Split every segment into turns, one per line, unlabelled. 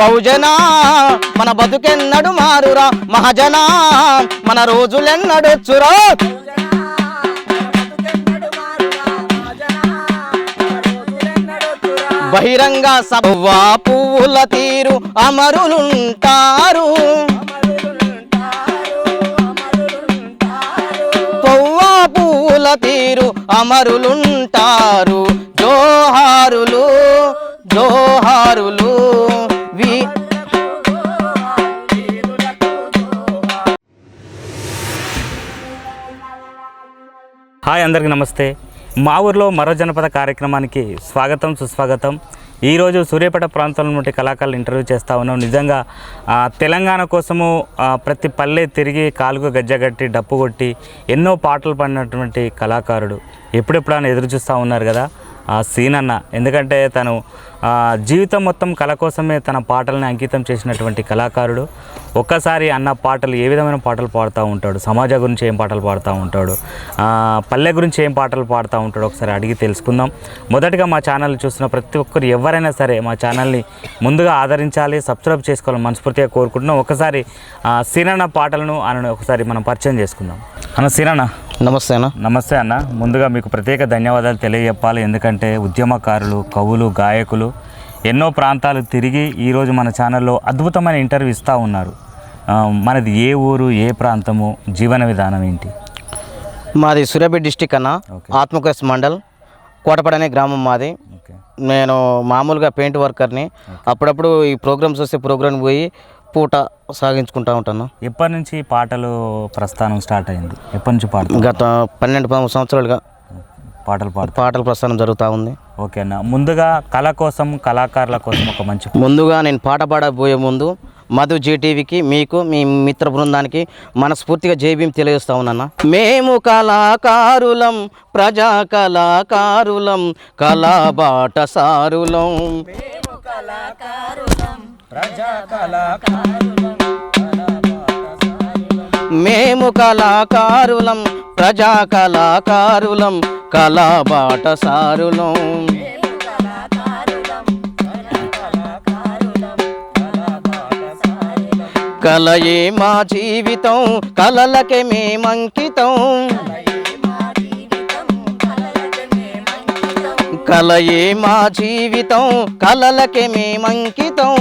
బహుజనా మన బతుకెన్నడు మారురా మహాజనా మన రోజులెన్నడొచ్చురా బహిరంగ సభవా పువ్వుల తీరు అమరులుంటారు. పువ్వా పువ్వుల తీరు అమరులుంటారు. జోహారులు జోహారులు.
హాయ్ అందరికీ నమస్తే. మా ఊర్లో మరో జనపద కార్యక్రమానికి స్వాగతం సుస్వాగతం. ఈరోజు సూర్యాపేట ప్రాంతంలో నుండి కళాకారులు ఇంటర్వ్యూ చేస్తూ ఉన్నాం. నిజంగా తెలంగాణ కోసము ప్రతి పల్లె తిరిగి కాలుకు గజ్జగట్టి డప్పు కొట్టి ఎన్నో పాటలు పాడినటువంటి కళాకారుడు. ఎప్పుడెప్పుడైనా ఎదురు చూస్తూ ఉన్నారు కదా. సీన్ అన్న. ఎందుకంటే తను జీవితం మొత్తం కళ కోసమే తన పాటల్ని అంకితం చేసినటువంటి కళాకారుడు. ఒక్కసారి అన్న పాటలు ఏ విధమైన పాటలు పాడుతూ ఉంటాడు? సమాజం గురించి ఏం పాటలు పాడుతూ ఉంటాడు? పల్లె గురించి ఏం పాటలు పాడుతూ ఉంటాడు? ఒకసారి అడిగి తెలుసుకుందాం. మొదటగా మా ఛానల్ చూస్తున్న ప్రతి ఒక్కరు ఎవరైనా సరే మా ఛానల్ని ముందుగా ఆదరించాలి సబ్స్క్రైబ్ చేసుకోవాలని మనస్ఫూర్తిగా కోరుకుంటున్నాం. ఒకసారి సీనన్న పాటలను అని ఒకసారి మనం పరిచయం చేసుకుందాం. అన్న సీనన్న
నమస్తే అన్న.
నమస్తే అన్న. ముందుగా మీకు ప్రత్యేక ధన్యవాదాలు తెలియజెప్పాలి. ఎందుకంటే ఉద్యమకారులు కవులు గాయకులు ఎన్నో ప్రాంతాలు తిరిగి ఈరోజు మన ఛానల్లో అద్భుతమైన ఇంటర్వ్యూ ఇస్తూ ఉన్నారు. మనది ఏ ఊరు ఏ ప్రాంతము జీవన విధానం ఏంటి?
మాది సూర్యాపేట డిస్టిక్ అన్న. ఆత్మకూరస్ మండల్ కోటపడ అనే గ్రామం మాది. నేను మామూలుగా పెయింట్ వర్కర్ని. అప్పుడప్పుడు ఈ ప్రోగ్రామ్స్ వస్తే ప్రోగ్రామ్ పోయి పూట సాగించుకుంటా ఉంటాను.
ఎప్పటి నుంచి పాటలు ప్రస్థానం స్టార్ట్ అయింది? ఎప్పటి నుంచి పాడుతాం
గత పన్నెండు పదమూడు సంవత్సరాలుగా
పాటలు పాడుతాం
పాటల ప్రస్థానం జరుగుతూ ఉంది.
ఓకే అన్న. ముందుగా కళ కోసం కళాకారుల కోసం ఒక మంచి
ముందుగా నేను పాట పాడబోయే ముందు మధు జీటీవీకి మీకు మీ మిత్ర బృందానికి మనస్ఫూర్తిగా జైభీం తెలియజేస్తా ఉన్నాను మేము కళాకారులం ప్రజా కళాకారులం కళాబాట సారులం. మేము కళాకారులం ప్రజా కళాకారులం కళాబాట సారులం. కలయే మా జీవితం కలలకే మేమంకితం కలయే మా జీవితం కలలకే మేమంకితం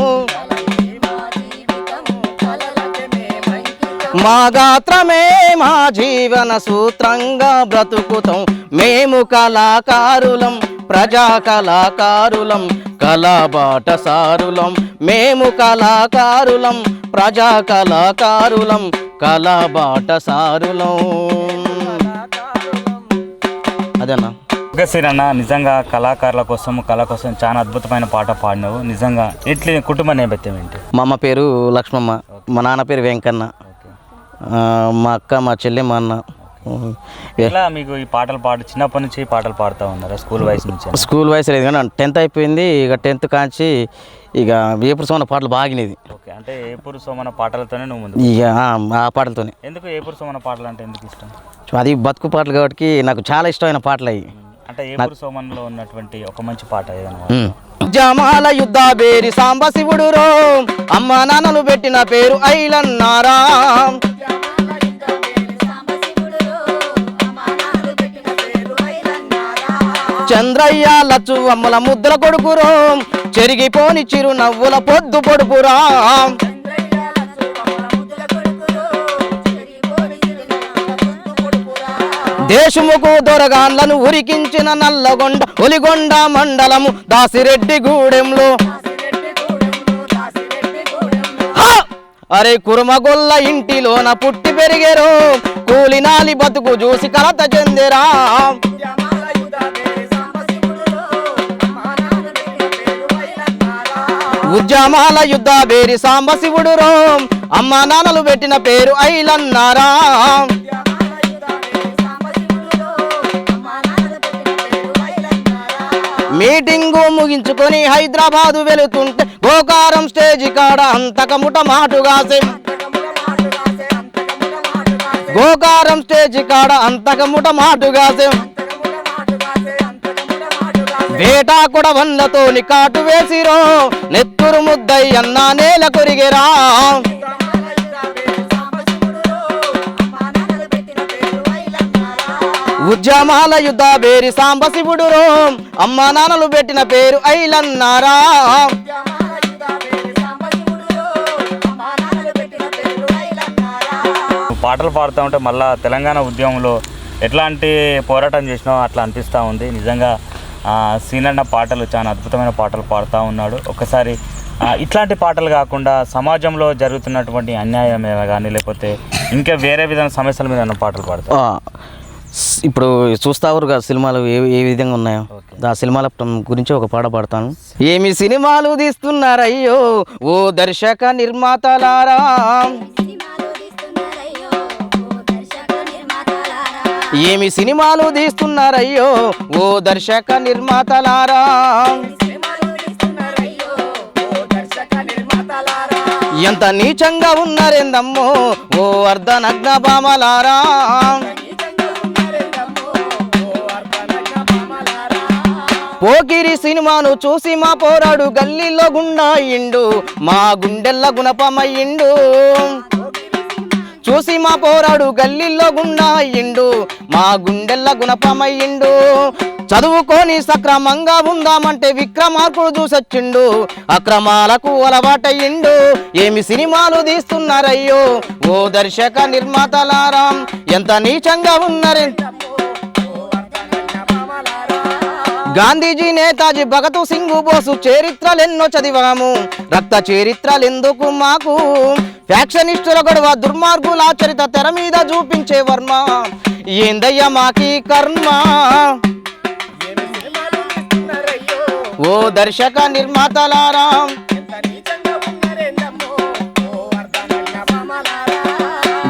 మా గాత్రమే మా జీవన సూత్రంగా బ్రతుకుతాం. మేము కళాకారులం ప్రజా కళాకారులం కళాబాట సారులం. మేము కళాకారులం ప్రజా కళాకారులం కళాబాట సారులం. అదేనా?
ఓకే సీనన్న నిజంగా కళాకారుల కోసం కళ కోసం చాలా అద్భుతమైన పాట పాడినావు. నిజంగా ఎట్లా కుటుంబ నేపథ్యం ఏంటి?
మా అమ్మ పేరు లక్ష్మమ్మ మా నాన్న పేరు వెంకన్న. మా అక్క మా చెల్లి మా అన్న.
ఎలా మీకు ఈ పాటలు పాడు చిన్నప్పటి నుంచి పాటలు పాడుతూ ఉన్నారా? స్కూల్ వయసు నుంచి
స్కూల్ వయసు లేదు కానీ టెన్త్ అయిపోయింది ఇక టెన్త్ కాంచి ఇక వేపుడు సోన పాటలు బాగినది
ఓకే. అంటే ఏపూరు సోమన పాటలతోనే నువ్వు ముందు
ఇక ఆ, పాటలతోనే.
ఎందుకు ఏపూరు సోమన పాటలు అంటే ఎందుకు ఇష్టం?
అది బతుకు పాటలు కాబట్టి నాకు చాలా ఇష్టమైన పాటలు అవి.
అంటే ఏపూరు సోమన్లో ఉన్నటువంటి ఒక మంచి పాట ఏదైనా
ఉమ్. జమాల యుద్ధ బేరి సాంబ శివుడు రో అమ్మ నాన్నలు పెట్టిన పేరు ఐలన్నారా. చంద్రయ్య లచ్చు అమ్మల ముద్దల కొడుకురో చెరిగిపోని చిరు నవ్వుల పొద్దు పొడుపురా దేశముకు దొరగాన్లను ఉరికించిన నల్లగొండ ఒలిగొండ మండలము దాసిరెడ్డి గూడెంలో. అరే కురుమగొల్ల ఇంటిలోన పుట్టి పెరిగెరు కూలినాలి బతుకు చూసి కలత చెందిరా ఉద్యమాల యుద్ధ బేరి సాంబశివుడు శివుడు అమ్మ నాన్నలు పెట్టిన పేరు ఐలన్నారా. మీటింగు ముగించుకొని హైదరాబాదు వెళుతుంటే గోకారం స్టేజి కాడ అంతకముట మాటుగాసే గోకారం స్టేజి కాడ అంతకముట మాటుగాసే వేటా కూడా వందతో వేసిరో. నెత్తురు ముద్దై అన్నా నేల కొరిగెరా. ఉద్యమాల యుద్ధ బేరి సాంబశివుడు అమ్మ నాన్నలు పెట్టిన పేరు ఐలన్నారా.
పాటలు పాడుతూ ఉంటే మళ్ళా తెలంగాణ ఉద్యమంలో ఎట్లాంటి పోరాటం చేసినావు అట్లా అనిపిస్తూ ఉంది. నిజంగా సీనన్న పాటలు చాలా అద్భుతమైన పాటలు పాడుతూ ఉన్నాడు. ఒకసారి ఇట్లాంటి పాటలు కాకుండా సమాజంలో జరుగుతున్నటువంటి అన్యాయం మీద కానీ లేకపోతే ఇంకా వేరే విధమైన సమస్యల మీద పాటలు
స్- ఇప్పుడు చూస్తావురు కదా సినిమాలు ఏ ఏ విధంగా ఉన్నాయో. ఆ సినిమాల గురించి ఒక పాట పాడతాను. ఏమి సినిమాలు తీస్తున్నారయ్యో ఓ దర్శక నిర్మాతలారా? ఏమి సినిమాలు తీస్తున్నారయ్యో? ఓ దర్శక నిర్మాతలారా. ఎంత నీచంగా ఉన్నారేందమ్మో? ఓ అర్ధనగ్న బామలారా పోకిరి సినిమాను చూసి మా పోరాడు గల్లీలో గుండా ఇండు మా గుండెల్ల గుణపమయ్యిండు. చూసి మా పోరాడు గల్లీల్లో గుండా అయ్యిండు. మా గుండెల్ల గుణపమయ్యిండు. చదువుకొని సక్రమంగా ఉందామంటే విక్రమార్కుడు చూసొచ్చిండు. అక్రమాలకు అలవాటయ్యిండు. ఏమి సినిమాలు తీస్తున్నారయ్యో. ఓ దర్శక నిర్మాతలారాం ఎంత నీచంగా ఉన్నారే. గాంధీజీ నేతాజీ భగత్ సింగ్ బోసు చరిత్రలెన్నో చదివాము. రక్త చరిత్రలెందుకు మాకు? ఫ్యాక్షనిస్టుల గొడవ దుర్మార్గుల చరిత తెర మీద చూపించే వర్మ. ఏందయ్య మాకి కర్మ? ఓ దర్శక నిర్మాతలారా.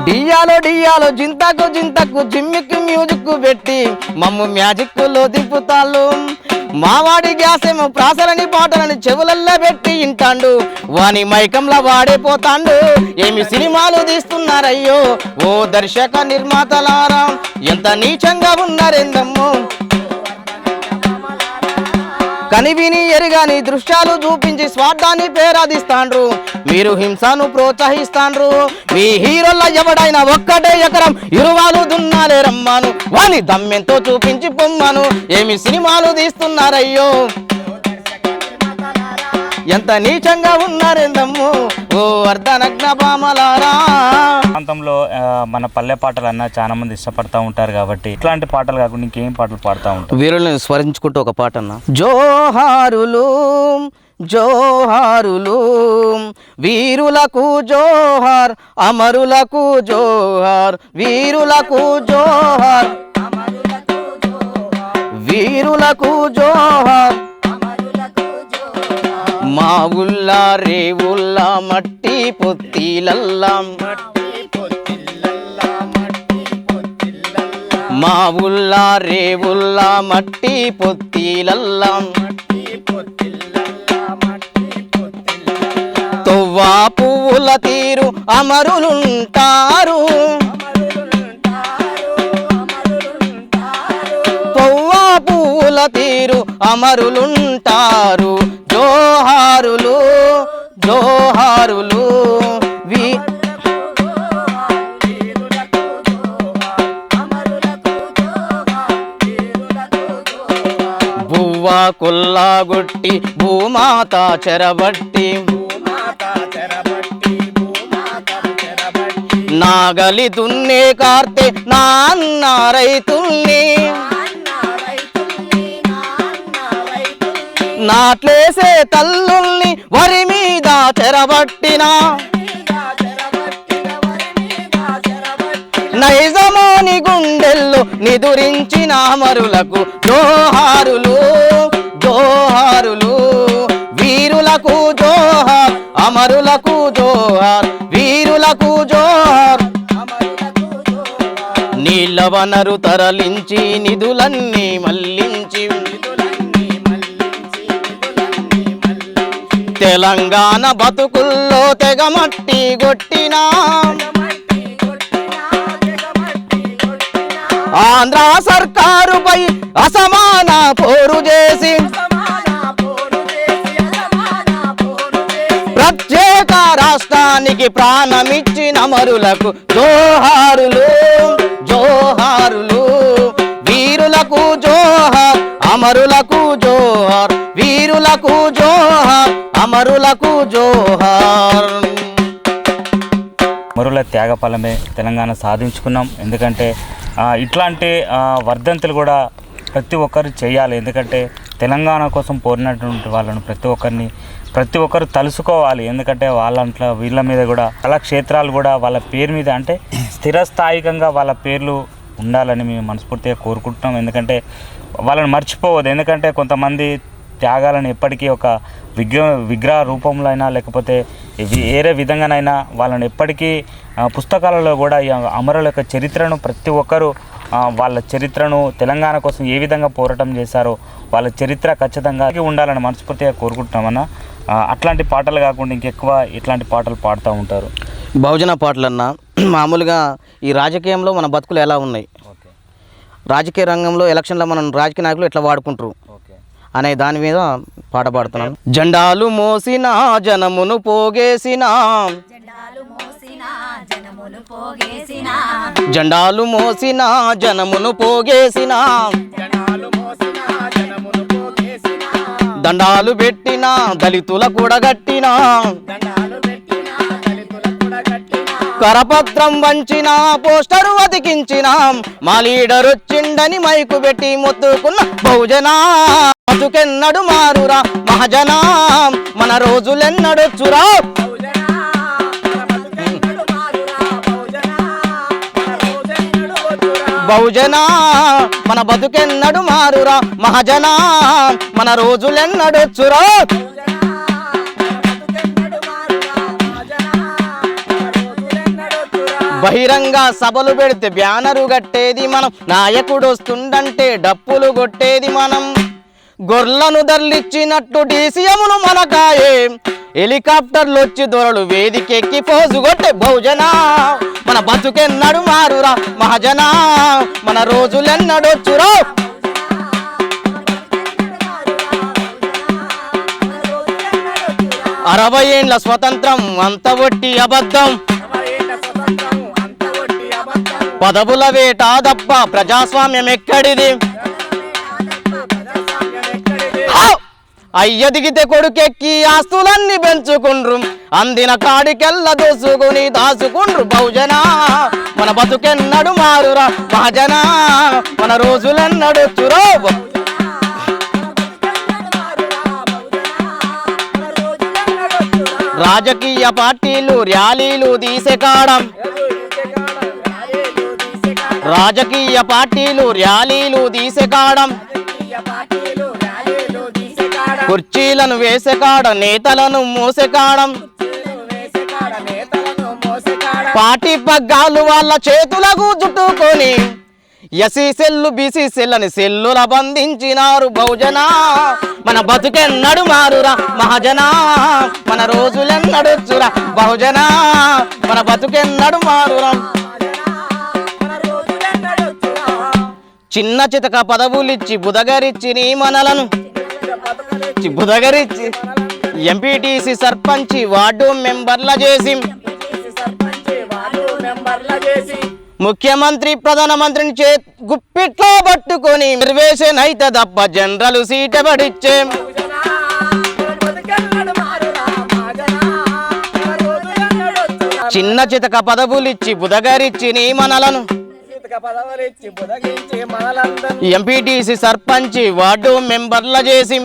డియాలో డియాలో జింతకు జింతకు జిమ్మికి మ్యూజిక్ పెట్టి మమ్ము మ్యాజిక్లో దింపుతాళ్ళు మావాడి గ్యాసేమో ప్రాసలని పాటలని చెవులల్లో పెట్టి ఇంటాండు. వాని మైకంలా వాడిపోతాండు ఏమి సినిమాలు తీస్తున్నారయ్యో? ఓ దర్శక నిర్మాతలారా ఎంత నీచంగా ఉన్నారేందమ్మో? కనివిని ఎరుగాని దృశ్యాలు చూపించి స్వార్థాన్ని పేరాదిస్తాండ్రు మీరు హింసను ప్రోత్సహిస్తాండ్రు. మీ హీరోల ఎవడైనా ఒక్కటే ఎకరం ఇరువాలు దున్నాలే రమ్మాను. వాని దమ్మెంతో చూపించి పొమ్మను. ఏమి సినిమాలు తీస్తున్నారయ్యో. ఎంత నీచంగా ఉన్నారేందమ్ము? ఓ అర్ధనగ్న బామలారా
ప్రాంతంలో మన పల్లె పాటలు అన్న చాలా మంది ఇష్టపడతా ఉంటారు కాబట్టి ఇట్లాంటి పాటలు కాకుండా ఇంకేం పాటలు పాడుతూ ఉంటావు
వీరుల్ని స్మరించుకుంటూ ఒక పాట అన్న. జోహారులు జోహారులు వీరులకు జోహార్ అమరులకు జోహార్ వీరులకు జోహార్ వీరులకు జోహార్. మా ఉల్లా రేవుల్లా మట్టి పొత్తిలల్లా. మా ఉల్లా రేవుల్లా మట్టి పొత్తిలల్లా. తొవ్వా పువ్వుల తీరు అమరులుంటారు. తొవ్వా పువ్వుల తీరు అమరులుంటారు. జోహారులు జోహారులు వీ బువ్వ కొల్లాగొట్టి భూమాత చెరబట్టి నాగలి దున్నే కార్తె నాన్న రైతుల్ని నాట్లేసే తల్లుల్ని వరి మీద చెరబట్టిన. నైజమోని గుండెల్లో నిదురించిన మరులకు జోహారులు జోహారులు. వీరులకు జోహార్ అమరులకు జోహార్ వీరులకు జోహార్. నీళ్ళ వనరు తరలించి నిధులన్నీ మళ్ళించి తెలంగాణ బతుకుల్లో తెగమట్టి కొట్టినా. ఆంధ్ర సర్కారుపై అసమాన పోరు చేసి ప్రత్యేక రాష్ట్రానికి ప్రాణమిచ్చిన మరులకు జోహారులు జోహారులు. వీరులకు జోహార్ అమరులకు జోహార్ వీరులకు జోహార్ అమరులకు జోహార్.
మరుల త్యాగఫలమే తెలంగాణ సాధించుకున్నాం. ఎందుకంటే ఇట్లాంటి వర్ధంతులు కూడా ప్రతి ఒక్కరు చేయాలి. ఎందుకంటే తెలంగాణ కోసం పోరినటువంటి వాళ్ళను ప్రతి ఒక్కరిని ప్రతి ఒక్కరు తలుసుకోవాలి. ఎందుకంటే వాళ్ళంట్లో వీళ్ళ మీద కూడా కళాక్షేత్రాలు కూడా వాళ్ళ పేరు మీద అంటే స్థిరస్థాయికంగా వాళ్ళ పేర్లు ఉండాలని మేము మనస్ఫూర్తిగా కోరుకుంటున్నాం. ఎందుకంటే వాళ్ళని మర్చిపోవద్దు. ఎందుకంటే కొంతమంది త్యాగాలను ఎప్పటికీ ఒక విగ్రహ విగ్రహ రూపంలో అయినా లేకపోతే వేరే విధంగానైనా వాళ్ళని ఎప్పటికీ పుస్తకాలలో కూడా ఈ అమరుల యొక్క చరిత్రను ప్రతి ఒక్కరూ వాళ్ళ చరిత్రను తెలంగాణ కోసం ఏ విధంగా పోరాటం చేశారో వాళ్ళ చరిత్ర ఖచ్చితంగా ఉండాలని మనస్ఫూర్తిగా కోరుకుంటున్నామన్న అట్లాంటి పాటలు కాకుండా ఇంకెక్కువ ఇట్లాంటి పాటలు పాడుతూ ఉంటారు.
బహుజన పాటలన్నా మామూలుగా ఈ రాజకీయంలో మన బతుకులు ఎలా ఉన్నాయి?
ఓకే.
రాజకీయ రంగంలో ఎలక్షన్లో మనం రాజకీయ నాయకులు ఎట్లా వాడుకుంటారు? అనే దాని మీద పాట పాడుతున్నాను జెండాలు మోసిన జనమును పోగేసిన.
జెండాలు మోసిన జనమును పోగేసిన.
జెండాలు మోసిన జనమును పోగేసిన. దండాలు పెట్టిన దళితుల కూడగట్టిన. కరపత్రం వంచిన పోస్టరు అతికించిన. మా లీడర్ వచ్చిండని మైకు పెట్టి మొత్తుకున్న బహుజనా. బతుకెన్నడు మారురా మహజనా మన రోజులెన్నడొచ్చురా బహుజనా మన బతుకెన్నడు మారురా మహజనా మన రోజులెన్నడొచ్చురా బహిరంగ సభలు పెడితే బ్యానరు కట్టేది మనం నాయకుడు వస్తుండంటే డప్పులు కొట్టేది మనం. గొర్లను దర్లిచ్చినట్టు డీసీఎములు మనకాయే. హెలికాప్టర్లు వచ్చి దొరలు వేదికెక్కి పోజు కొట్టే బహుజనా మన బతుకెన్నడు మారురా మహజనా. మన రోజులెన్నడొచ్చురా. అరవై ఏండ్ల స్వతంత్రం అంత ఒట్టి అబద్ధం. పదవుల వేట దప్ప ప్రజాస్వామ్యం ఎక్కడిది అయ్యదిగితే కొడుకెక్కి ఆస్తులన్నీ పెంచుకుండ్రు. అందిన కాడికెల్ల దోసుకుని దాచుకుండ్రు బహుజనా. మన బతుకెన్నడు మారురా మహజనా. మన రోజులెన్నడు చురో రాజకీయ పార్టీలు ర్యాలీలు తీసేకాడం రాజకీయ పార్టీలు ర్యాలీలు తీసేకాడం కుర్చీలను వేసకాడ నేతలను మోసెకాడం. పార్టీ పగ్గాలు వాళ్ళ చేతులకు చుట్టుకొని ఎస్సీ సెల్లు బీసీ సెల్ అని సెల్లుల బంధించినారు బహుజనా. మన బతుకెన్నడు మారురా మహాజనా. మన రోజులెన్నడొచ్చురా బహుజనా. మన బతుకెన్నడు మారురా. చిన్న చితక పదవులిచ్చి బుదగరిచ్చి నీ మనలను. చి- బుదగరిచ్చి ఎంపీటీసీ సర్పంచి వార్డు మెంబర్ల చేసి ముఖ్యమంత్రి ప్రధానమంత్రిని చే గుప్పిట్లో పట్టుకొని నిర్వేశన్ అయితే తప్ప జనరల్ సీట్ ఎవడిచ్చే? చిన్న చితక పదవులిచ్చి బుదగరిచ్చి నీ మనలను ఎంపీటీసీ సర్పంచి వార్డు మెంబర్ల చేసి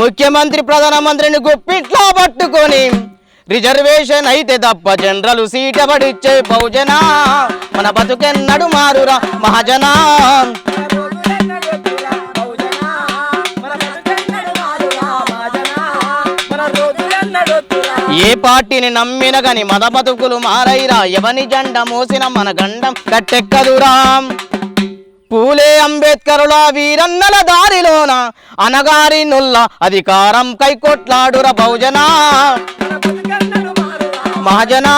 ముఖ్యమంత్రి ప్రధానమంత్రిని గుప్పిట్లో పట్టుకొని రిజర్వేషన్ అయితే తప్ప జనరల్ సీట్ ఎవడిచ్చే బహుజనా మన బతుకెన్నడు మారురా మహాజనా. ఏ పార్టీని నమ్మిన గని మద బతుకులు మారైరా? ఎవని జెండ మోసిన మన గండం కట్టెక్కదురా పూలే అంబేద్కరుల వీరన్నల దారిలోన అనగారి నుల్ల అధికారం కైకొట్లాడుర బహుజనా. మహజనా.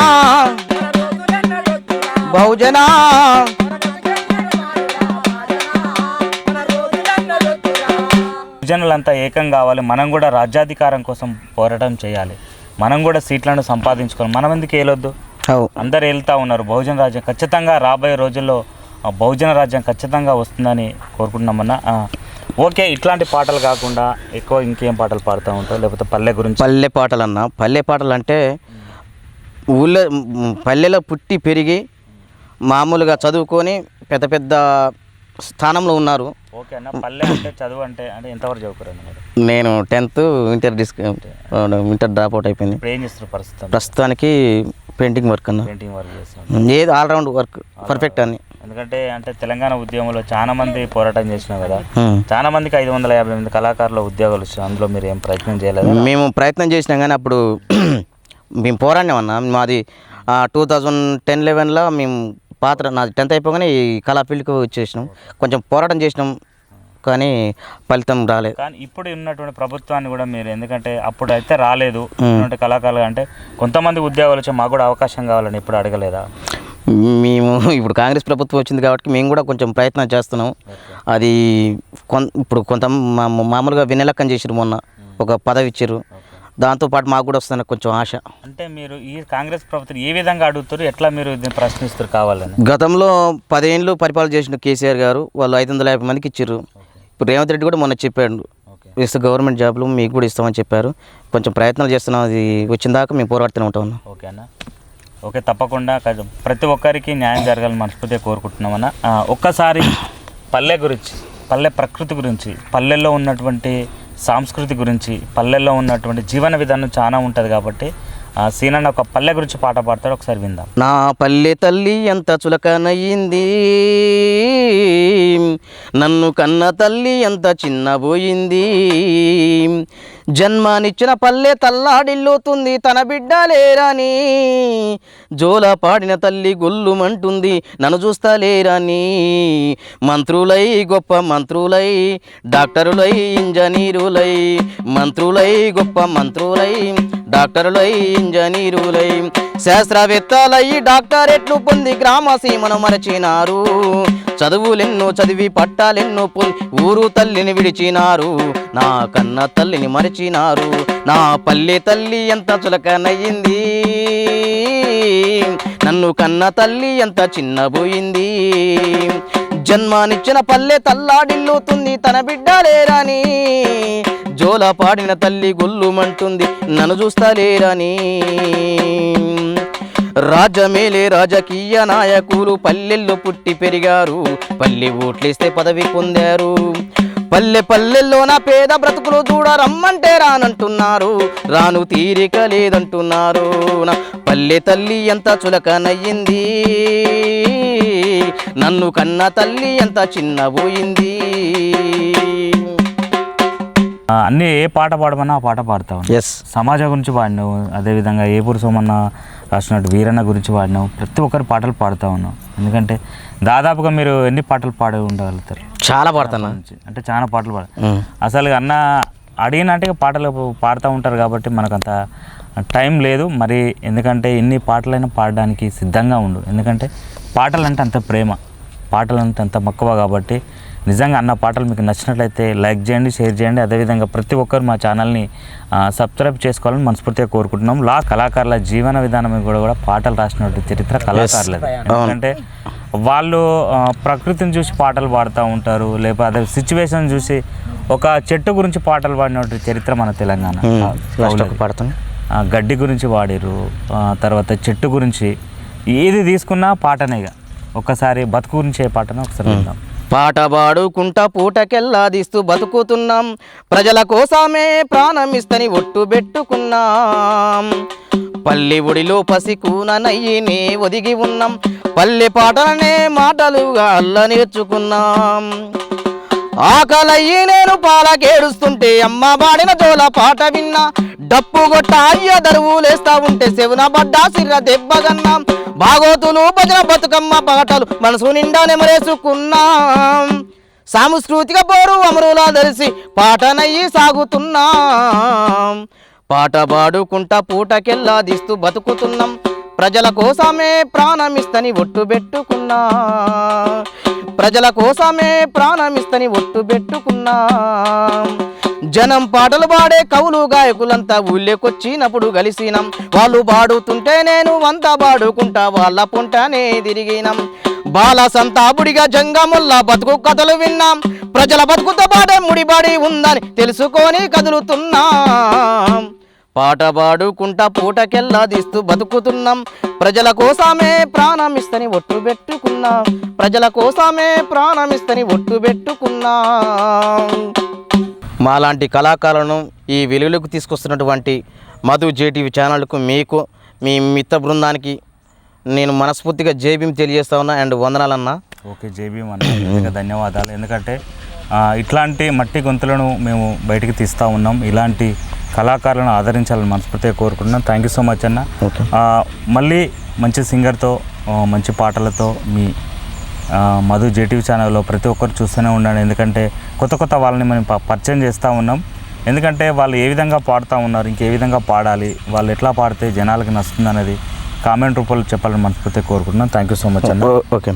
బహుజనా.
జనులంతా ఏకం కావాలి మనం కూడా రాజ్యాధికారం కోసం పోరాటం చేయాలి. మనం కూడా సీట్లను సంపాదించుకోవాలి. మనం ఎందుకు ఏలొద్దు? అందరు వెళ్తూ ఉన్నారు. బహుజన రాజ్యం ఖచ్చితంగా రాబోయే రోజుల్లో బహుజన రాజ్యం ఖచ్చితంగా వస్తుందని కోరుకుంటున్నామన్నా. ఓకే ఇట్లాంటి పాటలు కాకుండా ఎక్కువ ఇంకేం పాటలు పాడుతూ ఉంటావు? లేకపోతే పల్లె గురించి?
పల్లె పాటలు అన్న పల్లె పాటలు అంటే ఊళ్ళో పల్లెలో పుట్టి పెరిగి మామూలుగా చదువుకొని పెద్ద పెద్ద స్థానంలో ఉన్నారు.
ఓకే అన్న పల్లె అంటే చదువు అంటే అంటే ఎంతవరకు చదువుకోరండి
నేను టెన్త్ ఇంటర్ డిస్క్ ఇంటర్ డ్రాప్ అవుట్ అయిపోయింది.
ఏం చేస్తారు ప్రస్తుతం?
ప్రస్తుతానికి పెయింటింగ్ వర్క్ అన్న.
పెయింటింగ్ వర్క్ చేస్తాను
ఏది ఆల్రౌండ్ వర్క్ పర్ఫెక్ట్ అని
ఎందుకంటే అంటే తెలంగాణ ఉద్యమంలో చాలా మంది పోరాటం చేసినాం కదా. చాలా మందికి ఐదు వందల యాభై మంది కళాకారుల ఉద్యోగాలు వచ్చాయి అందులో మీరు ఏం ప్రయత్నం చేయలేదు?
మేము ప్రయత్నం చేసినాం కానీ అప్పుడు మేము పోరాడినాం అన్న. మాది టూ థౌజండ్ టెన్ లెవెన్లో మేము పాత్ర నాది టెన్త్ అయిపోగానే ఈ కళా ఫీల్డ్కి వచ్చేసినాం. కొంచెం పోరాటం చేసినాం కానీ ఫలితం రాలేదు.
కానీ ఇప్పుడు ఉన్నటువంటి ప్రభుత్వాన్ని కూడా మీరు ఎందుకంటే అప్పుడు అయితే రాలేదు కళాకారులు అంటే కొంతమంది ఉద్యోగాలు వచ్చి మాకు కూడా అవకాశం కావాలని ఇప్పుడు అడగలేదా?
మేము ఇప్పుడు కాంగ్రెస్ ప్రభుత్వం వచ్చింది కాబట్టి మేము కూడా కొంచెం ప్రయత్నం చేస్తున్నాం. అది కొన్ ఇప్పుడు కొంత మామూలుగా వినలక్కని చేసారు మొన్న. ఒక పదవి ఇచ్చారు దాంతోపాటు మాకు కూడా వస్తున్న కొంచెం ఆశ.
అంటే మీరు ఈ కాంగ్రెస్ ప్రభుత్వం ఏ విధంగా అడుగుతారు? ఎట్లా మీరు దీన్ని ప్రశ్నిస్తారు కావాలని?
గతంలో పదేళ్ళు పరిపాలన చేసిన కేసీఆర్ గారు వాళ్ళు ఐదు వందల యాభై మందికి ఇచ్చారు ఇప్పుడు రేవంత్ రెడ్డి కూడా మొన్న చెప్పాడు. ఇస్తే గవర్నమెంట్ జాబ్లు మీకు కూడా ఇస్తామని చెప్పారు. కొంచెం ప్రయత్నాలు చేస్తున్నాం. అది వచ్చిన దాకా మేము పోరాడుతూనే ఉంటాం
ఓకేనా ఓకే తప్పకుండా ప్రతి ఒక్కరికి న్యాయం జరగాలని మనస్ఫూర్తిగా కోరుకుంటున్నామన్నా ఒక్కసారి పల్లె గురించి పల్లె ప్రకృతి గురించి పల్లెల్లో ఉన్నటువంటి సాంస్కృతి గురించి పల్లెల్లో ఉన్నటువంటి జీవన విధానం చాలా ఉంటుంది కాబట్టి సీనన్న ఒక పల్లె గురించి పాట పాడతాడు ఒకసారి విందాం.
నా పల్లె తల్లి ఎంత చులకనయ్యింది నన్ను కన్న తల్లి ఎంత చిన్నబోయింది. జన్మనిచ్చిన పల్లె తల్లాడిల్లుతుంది తన బిడ్డ లేరని. జోల పాడిన తల్లి గొల్లుమంటుంది నన్ను చూస్తా లేరని. మంత్రులై గొప్ప మంత్రులై డాక్టరులై ఇంజనీరులై మంత్రులై గొప్ప మంత్రులై డాక్టర్లై ఇంజనీరులై. శాస్త్రవేత్తలై డాక్టరేట్లు పొంది గ్రామ సీమను మరచినారు. చదువులెన్నో చదివి పట్టాలెన్నో పొంది ఊరు తల్లిని విడిచినారు. నా కన్న తల్లిని మరచినారు. నా పల్లె తల్లి ఎంత చులకనయ్యింది. నన్ను కన్న తల్లి ఎంత చిన్నబోయింది. జన్మానిచ్చిన పల్లె తల్లాడిల్లుతుంది తన బిడ్డ లేరని జోల పాడిన తల్లి గొల్లుమంటుంది నన్ను చూస్తా లేరని రాజ్యమేలే రాజకీయ నాయకులు పల్లెల్లో పుట్టి పెరిగారు పల్లె ఓట్లేస్తే పదవి పొందారు. పల్లె పల్లెల్లో నా పేద బ్రతుకులు చూడ రమ్మంటే రానంటున్నారు రాను తీరిక లేదంటున్నారు. పల్లె తల్లి ఎంత చులకనయ్యింది. నన్ను కన్న తల్లి ఎంత చిన్నబోయింది
ఆ, అన్నీ ఏ పాట పాడమన్నా ఆ పాట పాడతావు.
ఎస్
సమాజం గురించి పాడినావు అదేవిధంగా ఏపూరు సోమన్న రాసినట్టు వీరన్న గురించి పాడినావు ప్రతి ఒక్కరు పాటలు పాడుతూ ఉన్నావు. ఎందుకంటే దాదాపుగా మీరు ఎన్ని పాటలు పాడి ఉండగలుగుతారు?
చాలా పడతాను?
అంటే చాలా పాటలు పాడ. అసలు అన్న అడిగినట్టే పాటలు పాడుతూ ఉంటారు కాబట్టి మనకు అంత టైం లేదు. మరి ఎందుకంటే ఎన్ని పాటలైనా పాడడానికి సిద్ధంగా ఉండు. ఎందుకంటే పాటలు అంటే అంత ప్రేమ. పాటలు అంటే అంత మక్కువ కాబట్టి నిజంగా అన్న పాటలు మీకు నచ్చినట్లయితే లైక్ చేయండి షేర్ చేయండి. అదేవిధంగా ప్రతి ఒక్కరు మా ఛానల్ని సబ్స్క్రైబ్ చేసుకోవాలని మనస్ఫూర్తిగా కోరుకుంటున్నాం. లా కళాకారుల జీవన విధానం కూడా కూడా పాటలు రాసినట్టు చరిత్ర కళాకారులది. ఎందుకంటే వాళ్ళు ప్రకృతిని చూసి పాటలు పాడుతూ ఉంటారు లేకపోతే అదే సిచ్యువేషన్ చూసి ఒక చెట్టు గురించి పాటలు పాడినట్టు చరిత్ర మన తెలంగాణ. ఆ, గడ్డి గురించి పాడిరు తర్వాత చెట్టు గురించి. ఏది తీసుకున్నా పాటనే ఇక. ఒక్కసారి బతుకు గురించి ఏ పాటనో ఒకసారి విందాం.
పాట పాడుకుంటా పూటకెల్లాదిస్తూ బతుకుతున్నాం. ప్రజల కోసమే ప్రాణమిస్తని ఒట్టు పెట్టుకున్నాం. పల్లె ఒడిలో పసికూననయ్యినే ఒదిగి ఉన్నాం. పల్లె పాటలనే మాటలుగా అల్ల నేర్చుకున్నాం. ఆకలయ్యి నేను పాలకేడుస్తుంటే అమ్మ పాడిన జోల పాట విన్నా. డప్పు కొట్ట అయ్య దరువులేస్తా ఉంటే సెవున పడ్డా సిర్ర దెబ్బగన్నాం బాగోతులు భజన బతుకమ్మ పాటలు మనసు నిండా నెమరేసుకున్నాం. సాంస్కృతిక పోరు అమరులా తెలిసి పాటనయ్యి సాగుతున్నాం. పాట పాడుకుంటా పూటకెల్లాదిస్తూ బతుకుతున్నాం. ప్రజల కోసమే ప్రాణమిస్తని ఒట్టు పెట్టుకున్నా. ప్రజల కోసమే ప్రాణమిస్తని ఒట్టు పెట్టుకున్నా. జనం పాటలు పాడే కవులు గాయకులంతా ఊళ్ళేకొచ్చినప్పుడు కలిసినాం వాళ్ళు పాడుతుంటే నేను వంతా పాడుకుంటా వాళ్ళ పుంటనే తిరిగినాం. బాల సంతాపుడిగా జంగముల్లా బతుకు కథలు విన్నాం. ప్రజల బతుకుతో పాటే ముడిబడి ఉందని తెలుసుకొని కదులుతున్నాం. పాట పాడుకుంటా పూటకెల్లా తీస్తూ బతుకుతున్నాం. ప్రజల కోసమే ప్రాణమిస్తని ఒట్టు పెట్టుకున్నాం. ప్రజల కోసమే ప్రాణమిస్తని ఒట్టు పెట్టుకున్నాం. మాలాంటి కళాకారులను ఈ వెలుగులోకి తీసుకొస్తున్నటువంటి మధు జేటీవీ ఛానల్కు మీకు మీ మిత్ర బృందానికి నేను మనస్ఫూర్తిగా జేబీం తెలియజేస్తా ఉన్నా అండ్ వందనాలన్నా.
ఓకే జేబీ అన్న. ధన్యవాదాలు. ఎందుకంటే ఇట్లాంటి మట్టి గొంతులను మేము బయటికి తీస్తూ ఉన్నాం. ఇలాంటి కళాకారులను ఆదరించాలని మనస్ఫూర్తిగా కోరుకుంటున్నాం. థ్యాంక్ యూ సో మచ్ అన్న. మళ్ళీ మంచి సింగర్తో మంచి పాటలతో మీ మధు జేటీవీ ఛానల్లో ప్రతి ఒక్కరు చూస్తూనే ఉండండి. ఎందుకంటే కొత్త కొత్త వాళ్ళని మనం ప- పరిచయం చేస్తూ ఉన్నాం. ఎందుకంటే వాళ్ళు ఏ విధంగా పాడుతూ ఉన్నారు ఇంకే విధంగా పాడాలి వాళ్ళు ఎట్లా పాడితే జనాలకి నచ్చుతుంది అనేది కామెంట్ రూపంలో చెప్పాలని మనస్ఫూర్తిగా కోరుకుంటున్నాం. థ్యాంక్ యూ సో మచ్ అండి
ఓకే.